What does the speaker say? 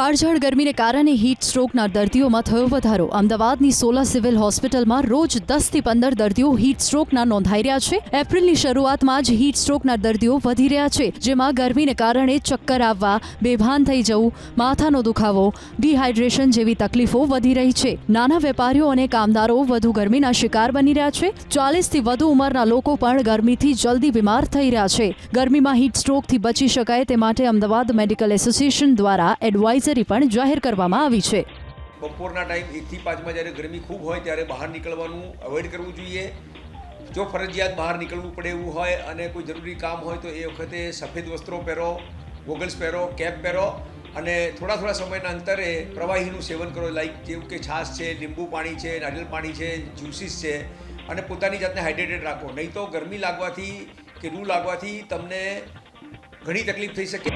કાળઝાળ ગરમીને કારણે હીટ સ્ટ્રોકના દર્દીઓમાં થયો વધારો. અમદાવાદની સોલા સિવિલ હોસ્પિટલમાં રોજ દસથી પંદર દર્દીઓ હીટ સ્ટ્રોકના નોંધાઈ રહ્યા છે. એપ્રિલની શરૂઆતમાં જ હીટ સ્ટ્રોકના દર્દીઓ વધી રહ્યા છે, જેમાં ગરમીને કારણે ચક્કર આવવા, બેભાન થઈ જવું, માથાનો દુખાવો ડિહાઇડ્રેશન જેવી તકલીફો વધી રહી છે. નાના વેપારીઓ અને કામદારો વધુ ગરમીના શિકાર બની રહ્યા છે. ચાલીસથી વધુ ઉંમરના લોકો પણ ગરમીથી જલ્દી બીમાર થઈ રહ્યા છે. ગરમીમાં હીટ સ્ટ્રોકથી બચી શકાય તે માટે અમદાવાદ મેડિકલ એસોસિએશન દ્વારા એડવાઇઝરી પણ જાહેર કરવામાં આવી છે. બપોરના ટાઈમ એકથી પાંચમાં જ્યારે ગરમી ખૂબ હોય ત્યારે બહાર નીકળવાનું અવોઇડ કરવું જોઈએ. જો ફરજિયાત બહાર નીકળવું પડે એવું હોય અને કોઈ જરૂરી કામ હોય તો એ વખતે સફેદ વસ્ત્રો પહેરો, ગોગલ્સ પહેરો, કેપ પહેરો અને થોડા થોડા સમયના અંતરે પ્રવાહીનું સેવન કરો. લાઈક જેવું કે છાશ છે, લીંબુ પાણી છે નારિયેળ પાણી છે, જ્યુસીસ છે અને પોતાની જાતને હાઇડ્રેટેડ રાખો. નહીં તો ગરમી લાગવાથી કે લૂ લાગવાથી તમને ઘણી તકલીફ થઈ શકે.